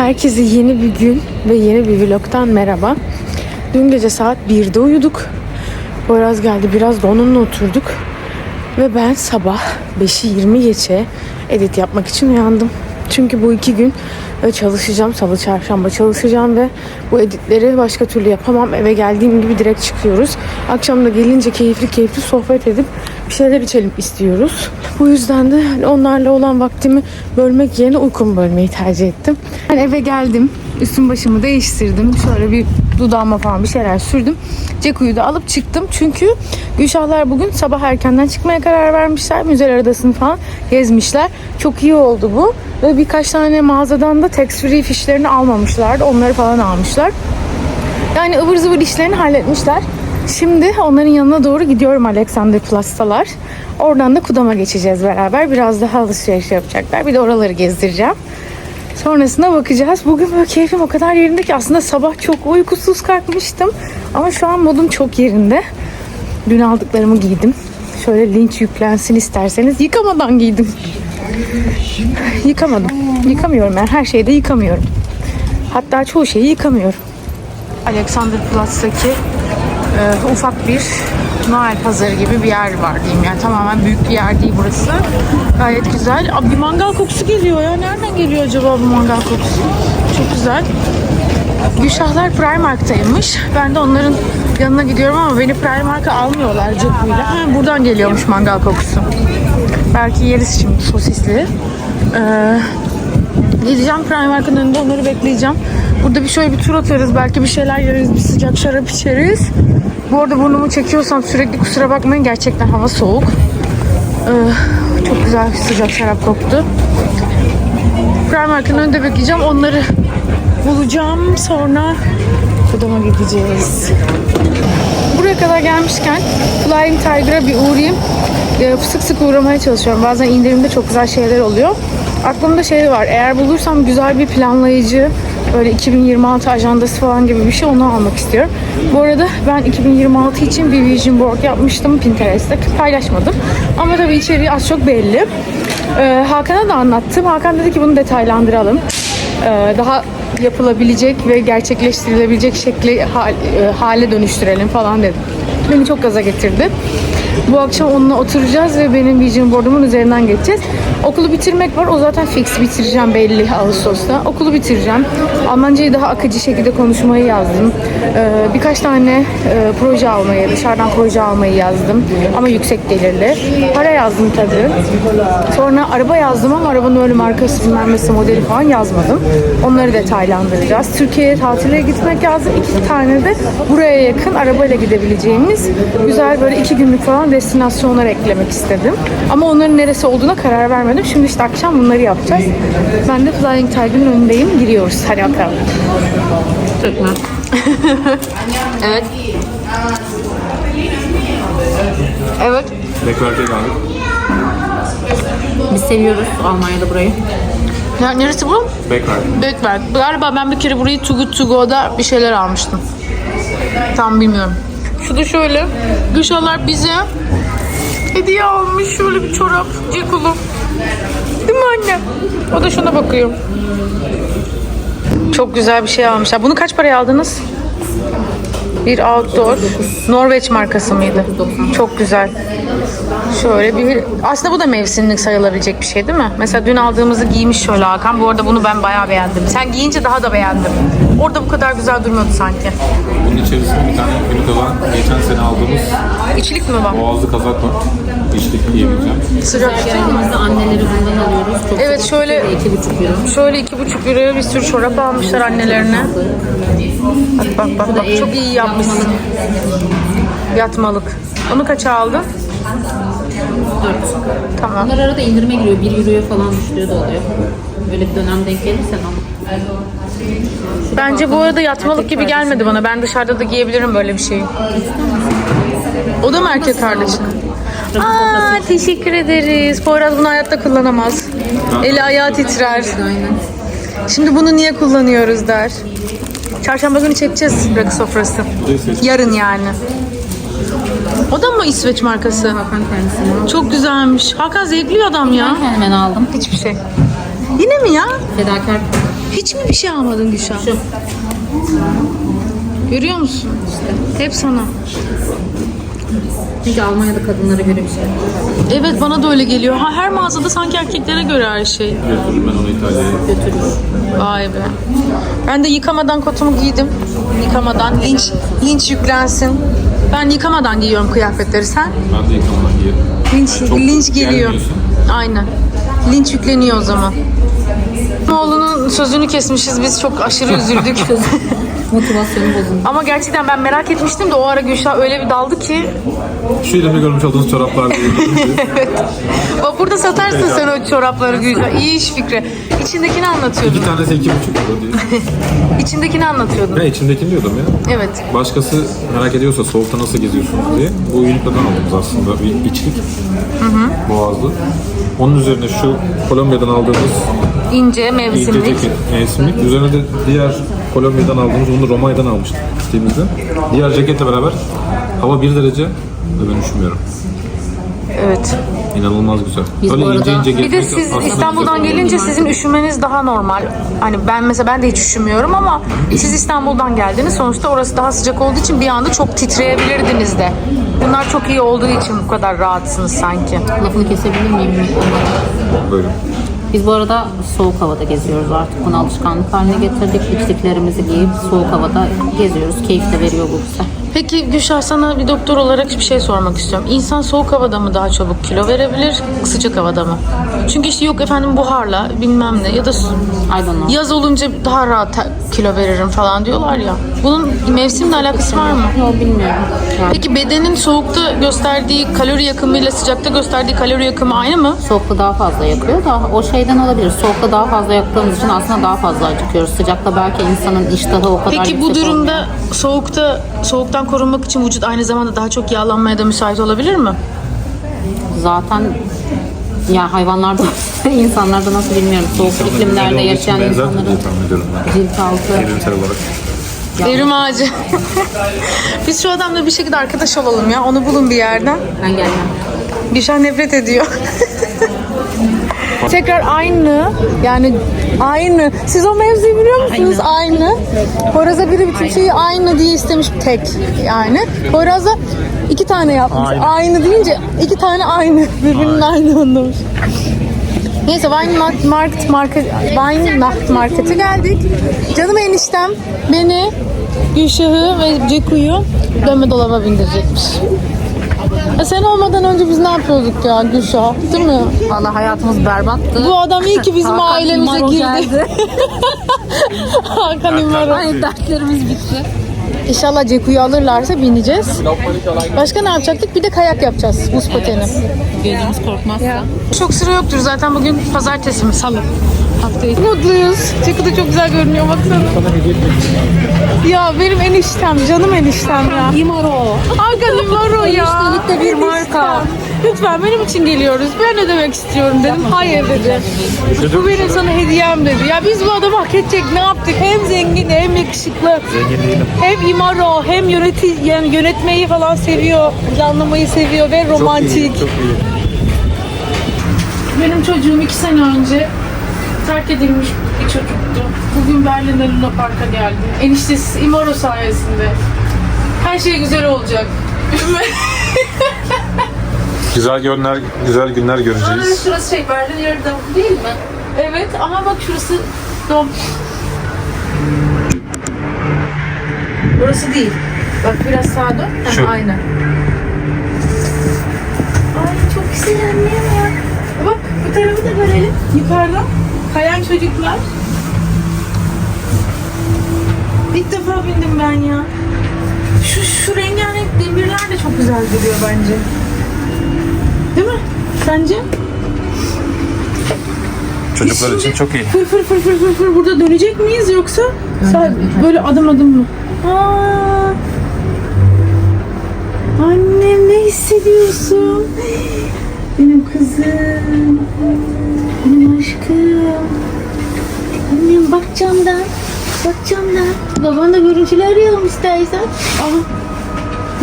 Herkese yeni bir gün ve yeni bir vlogtan merhaba. Dün gece saat 1'de uyuduk. Poyraz geldi biraz da onunla oturduk. Ve ben sabah 5'i 20 geçe edit yapmak için uyandım. Çünkü bu iki gün e, çalışacağım. Salı çarşamba çalışacağım ve bu editleri başka türlü yapamam. Eve geldiğim gibi direkt çıkıyoruz. Akşam da gelince keyifli keyifli sohbet edip bir şeyler içelim istiyoruz. Bu yüzden de hani onlarla olan vaktimi bölmek yerine uykumu bölmeyi tercih ettim. Ben eve geldim. Üstüm başımı değiştirdim. Şöyle bir dudağıma falan bir şeyler sürdüm. Ceku'yu da alıp çıktım. Çünkü Gülşahlar bugün sabah erkenden çıkmaya karar vermişler. Müzeler adasını falan gezmişler. Çok iyi oldu bu. Ve birkaç tane mağazadan da tax free fişlerini almamışlardı. Onları falan almışlar. Yani ıvır zıvır işlerini halletmişler. Şimdi onların yanına doğru gidiyorum Alexander Plus'talar. Oradan da Kudam'a geçeceğiz beraber. Biraz daha alışveriş yapacaklar. Bir de oraları gezdireceğim. Sonrasına bakacağız. Bugün böyle keyfim o kadar yerinde ki aslında sabah çok uykusuz kalkmıştım. Ama şu an modum çok yerinde. Dün aldıklarımı giydim. Şöyle linç yüklensin isterseniz. Yıkamadan giydim. Yıkamadım. Yıkamıyorum ben. Her şeyi de yıkamıyorum. Hatta çoğu şeyi yıkamıyorum. Alexander Platz'taki e, ufak bir Noel pazarı gibi bir yer var diyeyim. Yani tamamen büyük bir yer değil burası. Gayet güzel. Abi bir mangal kokusu geliyor ya. Nereden geliyor acaba bu mangal kokusu? Çok güzel. Gülşahlar Primark'taymış. Ben de onların yanına gidiyorum ama beni Primark'a almıyorlar Ceku'yla. Ha, buradan geliyormuş mangal kokusu. Belki yeriz şimdi sosisli. Ee, Gideceğim Primark'ın önünde onları bekleyeceğim. Burada bir şöyle bir tur atarız. Belki bir şeyler yeriz. Bir sıcak şarap içeriz. Bu arada burnumu çekiyorsam sürekli kusura bakmayın. Gerçekten hava soğuk. Ee, çok güzel sıcak şarap koktu. Primark'ın önünde bekleyeceğim. Onları bulacağım. Sonra Kudam'a gideceğiz. Buraya kadar gelmişken Flying Tiger'a bir uğrayayım. Ee, Sık sık uğramaya çalışıyorum. Bazen indirimde çok güzel şeyler oluyor. Aklımda şey var. Eğer bulursam güzel bir planlayıcı, böyle 2026 ajandası falan gibi bir şey onu almak istiyorum. Bu arada ben 2026 için bir vision board yapmıştım Pinterest'te. Paylaşmadım. Ama tabii içeriği az çok belli. Ee, Hakan'a da anlattım. Hakan dedi ki bunu detaylandıralım. Ee, daha yapılabilecek ve gerçekleştirilebilecek şekli e, hale dönüştürelim falan dedi. Beni çok gaza getirdi. Bu akşam onunla oturacağız ve benim vision board'umun üzerinden geçeceğiz. Okulu bitirmek var. O zaten fix bitireceğim belli Ağustos'ta. Okulu bitireceğim. Almancayı daha akıcı şekilde konuşmayı yazdım. Ee, birkaç tane e, proje almayı, dışarıdan proje almayı yazdım. Ama yüksek gelirli. Para yazdım tabii. Sonra araba yazdım ama arabanın öyle markası bilmem nesi modeli falan yazmadım. Onları detaylandıracağız. Türkiye'ye tatile gitmek yazdım. İki tane de buraya yakın arabayla gidebileceğimiz güzel böyle iki günlük falan destinasyonlar eklemek istedim. Ama onların neresi olduğuna karar vermedim. Şimdi işte akşam bunları yapacağız. Ben de Flying Tiger'ın önündeyim. Giriyoruz. Hadi bakalım. Evet. Evet. Bekler'de kaldık. Biz seviyoruz Almanya'da burayı. Ya, neresi bu? Bekler. Bekler. Galiba ben bir kere burayı Too Good To Go'da bir şeyler almıştım. Tam bilmiyorum. Şu da şöyle. Gülşahlar bize hediye almış şöyle bir çorap. Cekulu. Değil mi anne? O da şuna bakıyor. Çok güzel bir şey almışlar. Bunu kaç paraya aldınız? Bir outdoor. Norveç markası mıydı? Çok güzel. Şöyle bir... Aslında bu da mevsimlik sayılabilecek bir şey değil mi? Mesela dün aldığımızı giymiş şöyle Hakan. Bu arada bunu ben bayağı beğendim. Sen giyince daha da beğendim. Orada bu kadar güzel durmuyordu sanki. Bunun içerisinde bir tane günlük olan geçen sene aldığımız İçlik mi var? boğazlı kazak var. İçlik giyebileceğim. Sıcak? Geldiğimizde anneleri bundan alıyoruz. Çok Evet, şöyle- iki buçuk euro. Şöyle iki buçuk euroya bir sürü çorap almışlar annelerine. Bak bak bak, bak. çok iyi yapmışsın. Yatmalık. Onu kaça aldın? Dört. Tamam. Bunlar arada indirime giriyor. Bir euroya falan düştüğü de oluyor. Böyle bir dönem denk gelirsen al. Bence bu arada yatmalık gibi gelmedi bana. Ben dışarıda da giyebilirim böyle bir şeyi. O da mı erkek kardeşin? Aa teşekkür ederiz. Poyraz bunu hayatta kullanamaz. Eli ayağı titrer. Aynen. Şimdi bunu niye kullanıyoruz der. Çarşamba günü çekeceğiz rakı sofrası. Yarın yani. O da mı İsveç markası? Hakan kendisini aldı. Çok güzelmiş. Hakan zevkli adam ya. Ben hemen aldım. Hiçbir şey. Yine mi ya? Fedakar Hiç mi bir şey almadın Gülşah? Şu. Görüyor musun? Hep sana. Çünkü Almanya'da kadınlara göre bir şey. Evet bana da öyle geliyor. Ha, her mağazada sanki erkeklere göre her şey. Götürürüm ben onu İtalya'ya. Götürür. Vay be. Ben de yıkamadan kotumu giydim. Yıkamadan. Linç, linç yüklensin. Ben yıkamadan giyiyorum kıyafetleri. Sen? Ben de yıkamadan giyerim. Linç, çok linç geliyor. gelmiyorsun. Aynen. Linç yükleniyor o zaman. Oğlunun sözünü kesmişiz. Biz çok aşırı üzüldük. Motivasyonu bozuldu. Ama gerçekten ben merak etmiştim de o ara Gülşah öyle bir daldı ki. Şu elimde görmüş olduğunuz çoraplar değil. Vapurda satarsın sen o çorapları Gülşah. İyi iş fikri. İçindekini anlatıyordun. İki tanesi iki buçuk euro diye. İçindekini anlatıyordun. Ben içindekini diyordum ya. Evet. Başkası merak ediyorsa soğukta nasıl geziyorsunuz diye. Bu Uniqlo'dan aldığımız aslında bir içlik. Boğazlı. Onun üzerine şu Kolombiya'dan aldığımız İnce ince mevsimlik. ceket mevsimlik. Üzerine de diğer Kolombiya'dan aldığımız, bunu Romanya'dan almıştık gittiğimizde. Diğer ceketle beraber hava 1 derece ve ben üşümüyorum. Evet. İnanılmaz güzel. Biz Böyle bu ince ince Bir de gezmek siz aslında İstanbul'dan güzel. gelince sizin üşümeniz daha normal. Hani ben mesela ben de hiç üşümüyorum ama siz İstanbul'dan geldiniz. Sonuçta orası daha sıcak olduğu için bir anda çok titreyebilirdiniz de. Bunlar çok iyi olduğu için bu kadar rahatsınız sanki. Lafını kesebilir miyim? Böyle. Biz bu arada soğuk havada geziyoruz artık. Bunu alışkanlık haline getirdik. Lipstiklerimizi giyip soğuk havada geziyoruz. Keyif de veriyor bu bize. Peki Gülşah sana bir doktor olarak bir şey sormak istiyorum. İnsan soğuk havada mı daha çabuk kilo verebilir, sıcak havada mı? Çünkü işte yok efendim buharla bilmem ne ya da I don't know. yaz olunca daha rahat kilo veririm falan diyorlar ya. Bunun mevsimle alakası var mı? Yok bilmiyorum. Peki bedenin soğukta gösterdiği kalori yakımıyla sıcakta gösterdiği kalori yakımı aynı mı? soğukta daha fazla yakıyor da o şeyden olabilir. Soğukta daha fazla yaktığımız için aslında daha fazla acıkıyoruz. Sıcakta belki insanın iştahı o kadar Peki bu yüksek durumda olmuyor. soğukta soğuktan korunmak için vücut aynı zamanda daha çok yağlanmaya da müsait olabilir mi? zaten ya hayvanlarda insanlarda nasıl bilmiyorum. Soğuk İnsanların iklimlerde yaşayan insanların cilt altı Evrimsel olarak. Erim ağacı. Biz şu adamla bir şekilde arkadaş olalım ya. Onu bulun bir yerden. ben gelmem. Gülşah nefret ediyor. Tekrar aynı yani aynı. Siz o mevzuyu biliyor musunuz? Aynı. Poyraz'a biri bütün şeyi aynı diye istemiş tek yani. Poyraz'a iki tane yapmış. Aynı, deyince iki tane aynı. Birbirinin aynı anlamış. Neyse Wine Market, Market, Market Wine Nacht Market'e geldik. Canım eniştem beni, Gülşah'ı ve Ceku'yu dönme dolaba bindirecekmiş. Ya sen olmadan önce biz ne yapıyorduk ya Gülşah? Değil mi? Valla hayatımız berbattı. Bu adam iyi ki bizim Hakan ailemize İmaro girdi. Hakan İmaro. Ay dertlerimiz bitti. İnşallah Ceku'yu alırlarsa bineceğiz. Başka ne yapacaktık? Bir de kayak yapacağız. Buz pateni. Gözümüz korkmazsa. Çok sıra yoktur zaten bugün pazartesi mi? Salı. Haftayı. Mutluyuz. Ceku da çok güzel görünüyor baksana. Ya benim eniştem, canım eniştem ya. İmaro. Hakan İmaro ya. Eniştelik de bir marka. Lütfen benim için geliyoruz. Ben ödemek istiyorum dedim. Hayır dedi. Bu benim sana hediyem dedi. Ya biz bu adamı hak edecek ne yaptık? Hem zengin hem yakışıklı. Zengin değilim. Hem imaro hem yöneti, yani yönetmeyi falan seviyor. Planlamayı seviyor ve romantik. Çok iyi. Benim çocuğum iki sene önce terk edilmiş bir çocuktu. Bugün Berlin'de Luna Park'a geldi. Eniştesi İmaro sayesinde. Her şey güzel olacak. Güzel günler, güzel günler göreceğiz. şurası şey Berlin yarıda değil mi? Evet ama bak şurası dom. Burası değil. Bak biraz sağa dön. Şu. Aynen. Ay çok güzel annem ya. Bak bu tarafı da görelim. Yukarıdan kayan çocuklar. İlk defa bindim ben ya. Şu, şu rengarenk demirler de çok güzel duruyor bence. Değil mi? Sence? Çocuklar için çok iyi. Fır fır fır fır fır fır burada dönecek miyiz yoksa sa- böyle adım adım mı? Aa, annem ne hissediyorsun? Benim kızım. Aşkım. Annem bak camdan. Bak camdan. Babanla görüntüler arayalım istersen. Aa,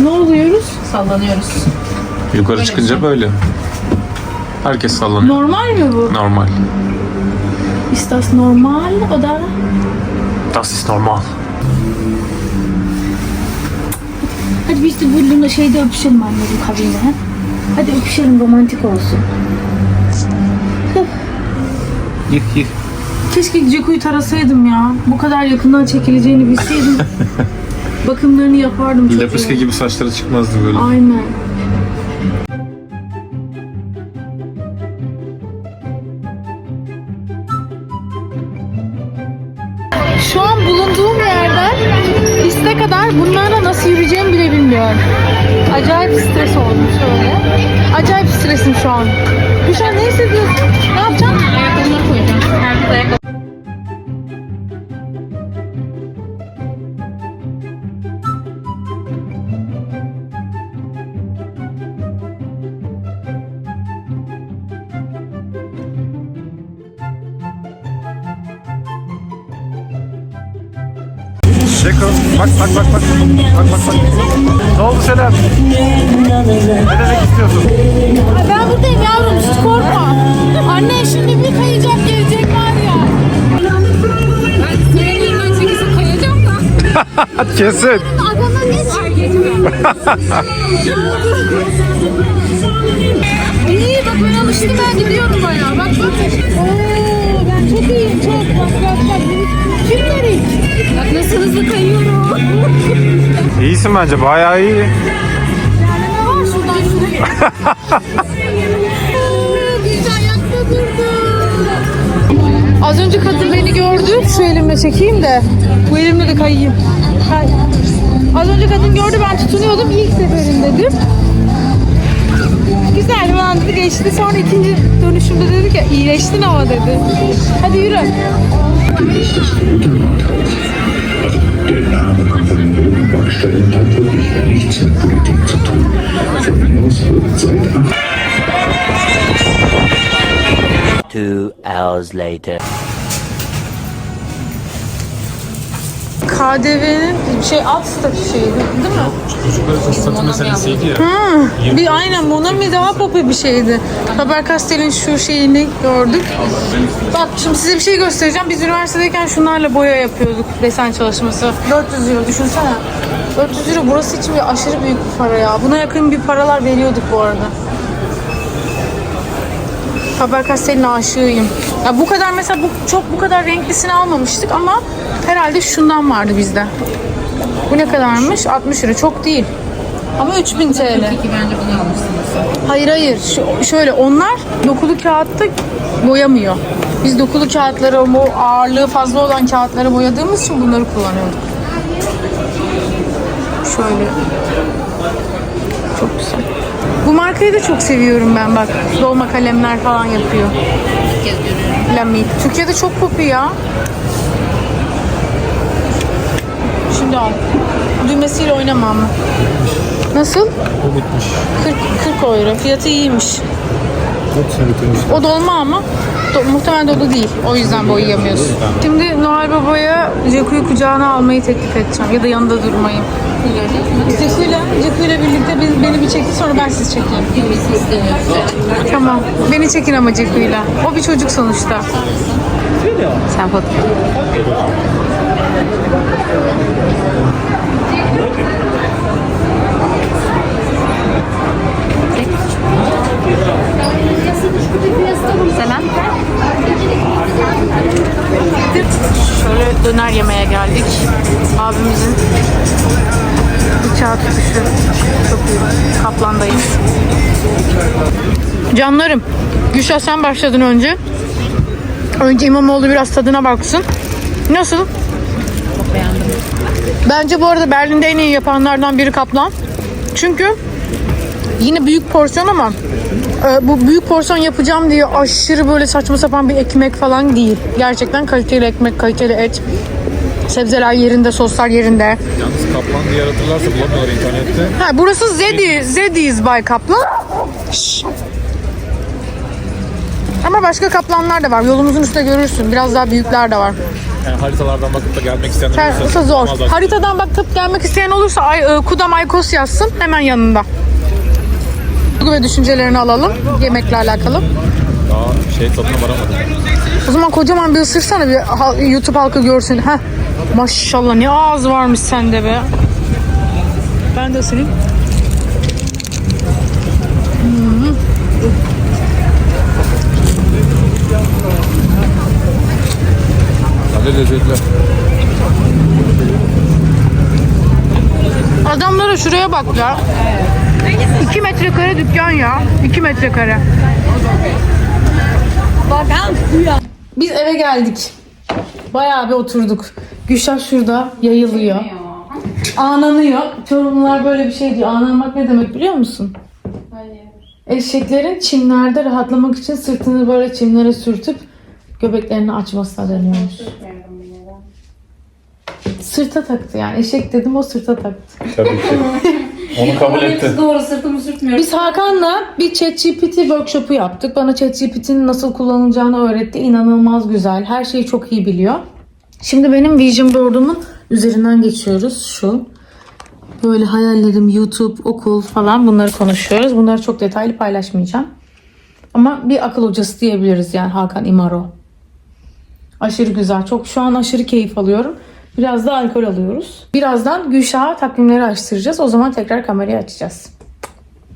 ne oluyoruz? Sallanıyoruz. Yukarı çıkınca böyle. Herkes sallanıyor. Normal mi bu? Normal. Ist das normal oder? Das ist normal. Hadi biz de Burlu'nda şeyde öpüşelim anne bu kabinde. Hadi öpüşelim romantik olsun. Yık yık. Keşke Ceku'yu tarasaydım ya. Bu kadar yakından çekileceğini bilseydim. Bakımlarını yapardım çocuğa. Lepiska gibi saçları çıkmazdı böyle. Aynen. Şu an bulunduğum yerden piste kadar bunlarla nasıl yürüyeceğimi bile bilmiyorum. Acayip stres oldum şöyle. Acayip stresim şu an. Gülşen ne hissediyorsun? Ne yapacaksın? Ayakkabı. Bak bak bak bak. Bak bak bak. Ne oldu Selam? Ne demek istiyorsun? Ben buradayım yavrum hiç korkma. Anne şimdi bir kayacak gelecek var Kesin. Adana geç. İyi bak ben alıştım ben gidiyorum bayağı. Bak bak. Oo, ben çok iyiyim çok. Bak bak bak. Kim verir? Bak nasıl hızlı kayıyorum. İyisin bence bayağı iyi. Ne var şuradan şuraya? Oo, Güzel ayakta durdu. Az önce kadın beni gördü. Şu elimle çekeyim de. Bu elimle de kayayım. Kay. Az önce kadın gördü ben tutunuyordum ilk seferinde dedim. Güzel bir an dedi geçti. Sonra ikinci dönüşümde dedi ki iyileştin ama dedi. Hadi yürü. Der Name kommt von den Bodenbaustellen und hat wirklich nichts mit Politik zu tun. Von mir aus wird seit acht Two hours later. KDV'nin şey alt statü şeyi değil mi? Çocuklar için statü meselesiydi ya. Bir aynen Monami daha popi bir şeydi. Faber Castell'in şu şeyini gördük. Bak şimdi size bir şey göstereceğim. Biz üniversitedeyken şunlarla boya yapıyorduk. Desen çalışması. 400 euro düşünsene. 400 euro burası için bir aşırı büyük bir para ya. Buna yakın bir paralar veriyorduk bu arada. Faber Castell'in aşığıyım. Ya bu kadar mesela bu çok bu kadar renklisini almamıştık ama herhalde şundan vardı bizde. Bu ne kadarmış? 60 euro. Çok değil. Ama 3000 TL. Bence bunu almışsınız. Hayır hayır. Şu- şöyle onlar dokulu kağıtta boyamıyor. Biz dokulu kağıtları, bu ağırlığı fazla olan kağıtları boyadığımız için bunları kullanıyorduk. Şöyle. Çok güzel. Bu markayı da çok seviyorum ben bak. Dolma kalemler falan yapıyor. İlk kez görüyorum. Lamy. Türkiye'de çok popüler ya. Şimdi al. Düğmesiyle oynama ama. Nasıl? Bu bitmiş. 40, 40 euro. Fiyatı iyiymiş. 4 sene bitirmiş. O dolma ama do- muhtemelen dolu değil. O yüzden boyayamıyorsun. Şimdi Noel Baba'ya Ceku'yu kucağına almayı teklif edeceğim. Ya da yanında durmayı. Ceku'yla, Ceku'yla birlikte biz- beni bir çekin sonra ben sizi çekeyim. Tamam. Beni çekin ama Ceku'yla. O bir çocuk sonuçta. Sen fotoğraf. Selam. Şöyle döner yemeye geldik. Abimizin bıçağı tutuşu çok iyi. Kaplandayız. Canlarım, Gülşah sen başladın önce. Önce İmamoğlu biraz tadına baksın. Nasıl? Çok beğendim. Bence bu arada Berlin'de en iyi yapanlardan biri Kaplan. Çünkü yine büyük porsiyon ama e, bu büyük porsiyon yapacağım diye aşırı böyle saçma sapan bir ekmek falan değil. Gerçekten kaliteli ekmek, kaliteli et. Sebzeler yerinde, soslar yerinde. Yalnız kaplan diye aratırlarsa bulamıyorlar internette. Ha, burası Zedi, Zedi's by Kaplan. Şş. Ama başka kaplanlar da var. Yolumuzun üstünde görürsün. Biraz daha büyükler de var. Yani haritalardan bakıp da gelmek isteyenler olursa zor. Haritadan bakıp gelmek isteyen olursa Ay, e, Kudam Aykos yazsın hemen yanında. Duygu ve düşüncelerini alalım yemekle alakalı. Daha şey tadına varamadım. O zaman kocaman bir ısırsana bir YouTube halkı görsün. Heh. Maşallah ne ağız varmış sende be. Ben de ısırayım. Lezzetli. Adamlara şuraya bak ya. 2 metrekare dükkan ya. 2 metrekare. Biz eve geldik. Bayağı bir oturduk. Gülşah şurada yayılıyor. Ağlanıyor. Çorumlular böyle bir şey diyor. Ağlanmak ne demek biliyor musun? Eşeklerin çimlerde rahatlamak için sırtını böyle çimlere sürtüp göbeklerini açmasına deniyormuş. Sırta taktı yani. Eşek dedim o sırta taktı. Tabii ki. Onu kabul etti. Doğru sırtımı sürtmüyorum. Biz Hakan'la bir ChatGPT workshopu yaptık. Bana ChatGPT'nin nasıl kullanılacağını öğretti. İnanılmaz güzel. Her şeyi çok iyi biliyor. Şimdi benim vision board'umun üzerinden geçiyoruz. Şu. Böyle hayallerim, YouTube, okul falan bunları konuşuyoruz. Bunları çok detaylı paylaşmayacağım. Ama bir akıl hocası diyebiliriz yani Hakan İmaro. Aşırı güzel. Çok şu an aşırı keyif alıyorum. Biraz da alkol alıyoruz. Birazdan Gülşah'a takvimleri açtıracağız. O zaman tekrar kamerayı açacağız.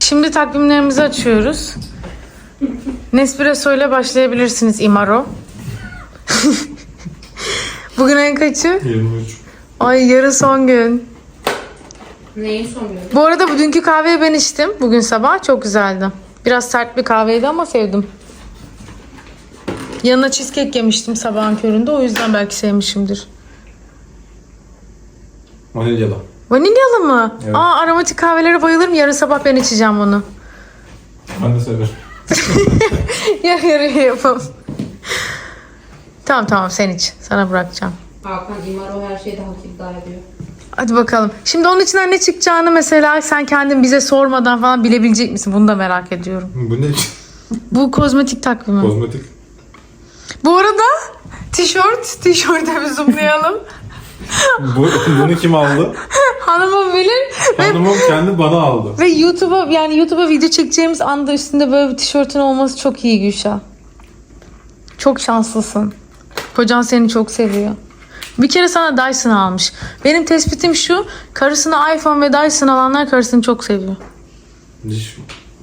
Şimdi takvimlerimizi açıyoruz. Nespresso ile başlayabilirsiniz Imaro. Bugün en kaçı? 23. Ay yarın son gün. Neyi soruyorum? Bu arada bu dünkü kahveyi ben içtim. Bugün sabah çok güzeldi. Biraz sert bir kahveydi ama sevdim. Yanına cheesecake yemiştim sabahın köründe. O yüzden belki sevmişimdir. Vanilyalı. Vanilyalı mı? Evet. Aa aromatik kahvelere bayılırım. Yarın sabah ben içeceğim onu. Ben de severim. Yarı yarıya yapalım. Tamam tamam sen iç. Sana bırakacağım. Hakan İmaro her şeyde hak iddia ediyor. Hadi bakalım. Şimdi onun içinden ne çıkacağını mesela sen kendin bize sormadan falan bilebilecek misin? Bunu da merak ediyorum. Bu ne? Bu kozmetik takvimi. Kozmetik. Bu arada tişört, tişörte bir zoomlayalım. Bu, bunu kim aldı? Hanımım bilir Hanımım kendi bana aldı. ve YouTube'a yani YouTube'a video çekeceğimiz anda üstünde böyle bir tişörtün olması çok iyi Gülşah. Çok şanslısın. Kocan seni çok seviyor. Bir kere sana Dyson almış. Benim tespitim şu. Karısına iPhone ve Dyson alanlar karısını çok seviyor.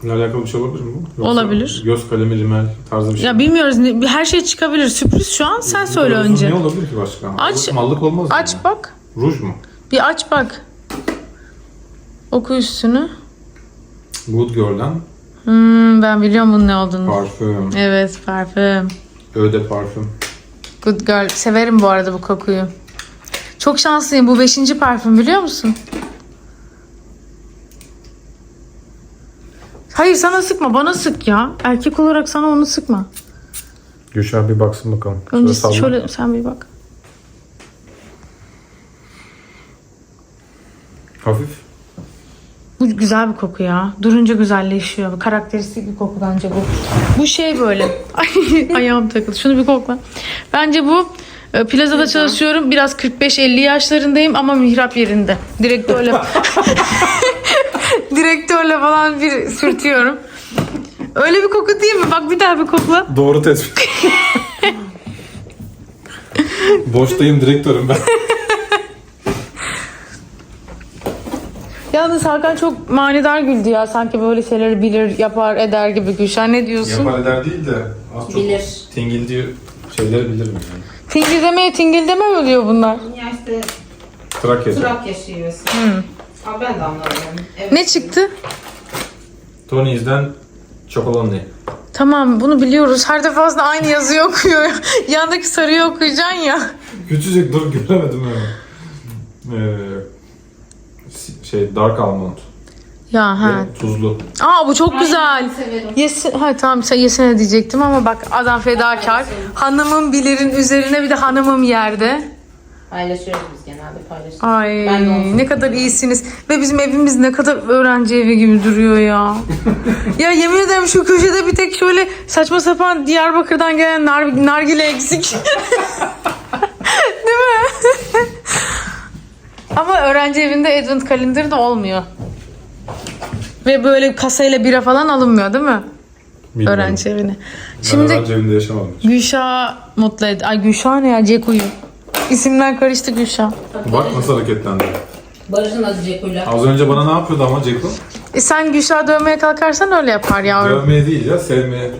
Dişle alakalı bir şey olabilir mi bu? Yoksa Olabilir. Göz kalemi, rimel tarzı bir şey. Ya bilmiyoruz. ne- Her şey çıkabilir. Sürpriz şu an. Sen söyle kadar uzun önce. Ne olabilir ki başka? Aç. Mallık olmaz? Aç bak. Ruj mu? Bir aç bak. Oku üstünü. Good Girl'den Hmm, ben biliyorum bunun ne olduğunu. parfüm. Evet parfüm. Eau de parfüm. Good girl. Severim bu arada bu kokuyu. Çok şanslıyım. Bu beşinci parfüm biliyor musun? Hayır sana sıkma. Bana sık ya. Erkek olarak sana onu sıkma. Gülşah bir baksın bakalım. Önce şöyle sen bir bak. Hafif. Bu güzel bir koku ya. Durunca güzelleşiyor. Bu Karakteristik bir koku bence bu. Bu şey böyle. Ay ayağım takıldı. Şunu bir kokla. Bence bu e, plazada çalışıyorum. Biraz 45-50 yaşlarındayım ama mihrap yerinde. Direktörle direktörle falan bir sürtüyorum. Öyle bir koku değil mi? Bak bir daha bir kokla. Doğru tespit. Boştayım direktörüm ben. Yalnız Hakan çok manidar güldü ya. Sanki böyle şeyleri bilir, yapar, eder gibi Gülşah. Ne diyorsun? Yapar eder değil de az çok Bilir. tingildiği şeyleri bilirim yani. Tingildeme, tingildeme mi oluyor bunlar? Ya işte Trakya'da. Trakya şivesi. Abi ben de anlamıyorum. Evet. Ne çıktı? Tony's'den Chocolonely. Tamam bunu biliyoruz. Her defasında aynı yazıyı okuyor. Yandaki sarıyı okuyacaksın ya. Küçücük dur göremedim ya. Ee, şey Dark Almond. Ya ha. Ve tuzlu. Aa bu çok güzel. severim. Yesin, ha tamam sen yesene diyecektim ama bak adam fedakar. Hanımım bilirin üzerine bir de hanımım yerde. Paylaşıyoruz biz genelde paylaşıyoruz. Ay Ben de olsun. ne kadar iyisiniz. Ve bizim evimiz ne kadar öğrenci evi gibi duruyor ya. ya yemin ederim şu köşede bir tek şöyle saçma sapan Diyarbakır'dan gelen nar, nargile eksik. Değil mi? Ama öğrenci evinde Advent Calendar da olmuyor. Ve böyle kasayla bira falan alınmıyor değil mi? Bilmiyorum. öğrenci evine. Ben Şimdi öğrenci evinde yaşamadım. hiç. Gülşah mutlu ed. Ay Gülşah ne ya? Ceku'yu. İsimler karıştı Gülşah. Bak nasıl hareketlendi. Barış'ın adı Cekula. Az önce bana ne yapıyordu ama Ceko? E sen Gülşah dövmeye kalkarsan öyle yapar yavrum. Dövmeye değil ya sevmeye.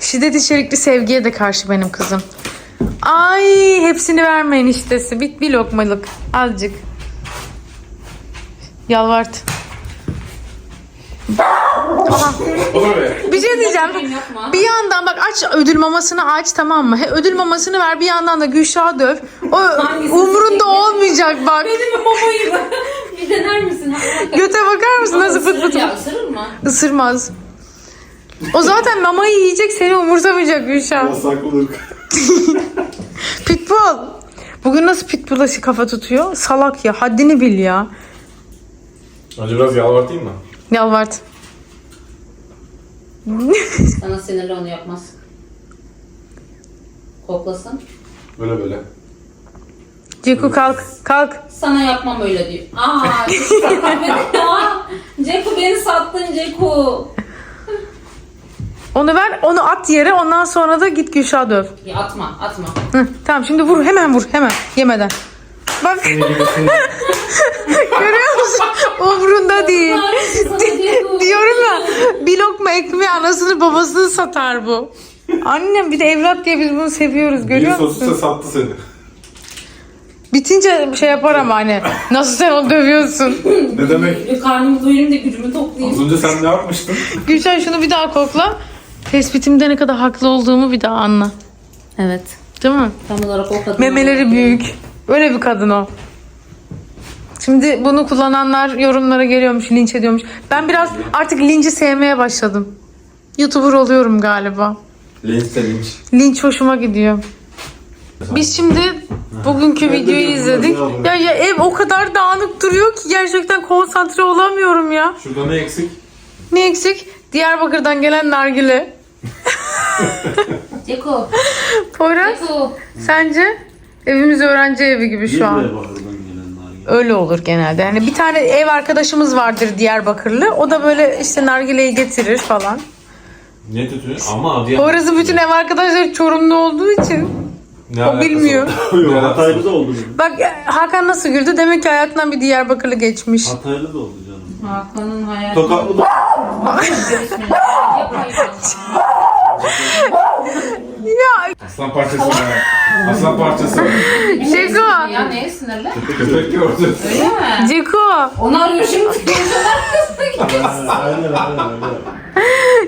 Şiddet içerikli sevgiye de karşı benim kızım. Ay hepsini vermeyin iştesi. Bir, bir lokmalık. Azıcık. Yalvart. Aha. Bir şey diyeceğim. Bir yandan bak aç ödül mamasını aç tamam mı? He, ödül mamasını ver bir yandan da Gülşah'ı döv. O umurunda olmayacak bak. Benim mamayı bir dener misin? Göte bakar mısın nasıl fıt fıt Ya ısırır mı? Isırmaz. O zaten mamayı yiyecek seni umursamayacak Gülşah. Saklılık. Pitbull. Bugün nasıl pitbull'a kafa tutuyor? Salak ya. Haddini bil ya. Önce biraz yalvartayım mı? Yalvart. Sana sinirli onu yapmaz. Koklasın. Böyle böyle. Ceku kalk. Kalk. Sana yapmam öyle diyor. Aa, Ceku beni ya. Ceku beni sattın Ceku. Onu ver. Onu at yere. Ondan sonra da git Gülşah'ı döv. Ya atma, atma. Hı, tamam şimdi vur. Hemen vur. Hemen. Yemeden. Bak. Görüyor musun? Umrunda değil. Diyorum ya bir lokma ekmeği anasını babasını satar bu. Annem bir de evlat diye biz bunu seviyoruz Bir görüyor musun? sattı seni. Bitince şey yapar ama hani nasıl sen onu dövüyorsun? Ne demek? Karnımı doyurayım da gücümü toplayayım. Az önce sen ne yapmıştın? Gülşen şunu bir daha kokla. Tespitimde ne kadar haklı olduğumu bir daha anla. Evet. Değil mi? Tam olarak o kadın. Memeleri büyük. Öyle bir kadın o. Şimdi bunu kullananlar yorumlara geliyormuş, linç ediyormuş. Ben biraz artık linci sevmeye başladım. YouTuber oluyorum galiba. Linç de linç. Linç hoşuma gidiyor. Biz şimdi bugünkü videoyu izledik. Ya, ya ev o kadar dağınık duruyor ki gerçekten konsantre olamıyorum ya. Şurada ne eksik? Ne eksik? Diyarbakır'dan gelen nargile. Ceku. Poyraz Ceku. sence? Evimiz öğrenci evi gibi şu an. Öyle olur genelde. Yani bir tane ev arkadaşımız vardır Diyarbakırlı. O da böyle işte nargileyi getirir falan. Ne kötü? Ama Adıyaman. Poyraz'ın bütün ev arkadaşları Çorumlu olduğu için Ne o alakası bilmiyor. var? Hataylı da oldu benim. Bak Hakan nasıl güldü? Demek ki hayatından bir Diyarbakırlı geçmiş. Hataylı da oldu canım. Hakan'ın hayatı. Tokatlı da Ya Aslan parçası ne? Aslan parçası. Ceko, Ya neye sinirli? Köpek gördü. Öyle mi? Ceko, Onu arıyor şimdi. aynen aynen öyle.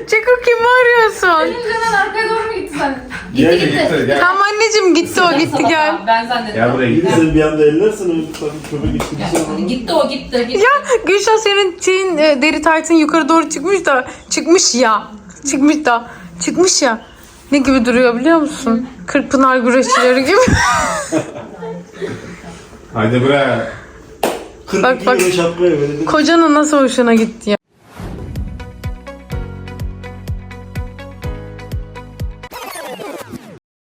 Ceko kimi arıyorsun? Canan arkaya doğru mu gitti sen? Gel Gitti gitti. gitti gel. Tamam anneciğim gitti o gitti gel. Ben zannettim. Gel buraya Bir git. de sen bir anda ellersen öyle tabii köpek gitti bir şey. Gitti o gitti. gitti. Ya Gülşah senin şeyin e, deri taytın yukarı doğru çıkmış da çıkmış ya. Çıkmış da. Çıkmış ya. Ne gibi duruyor biliyor musun? Kırkpınar güreşçileri gibi. Haydi buraya. 42 Bak, bak. verelim. Kocanın nasıl hoşuna gitti ya.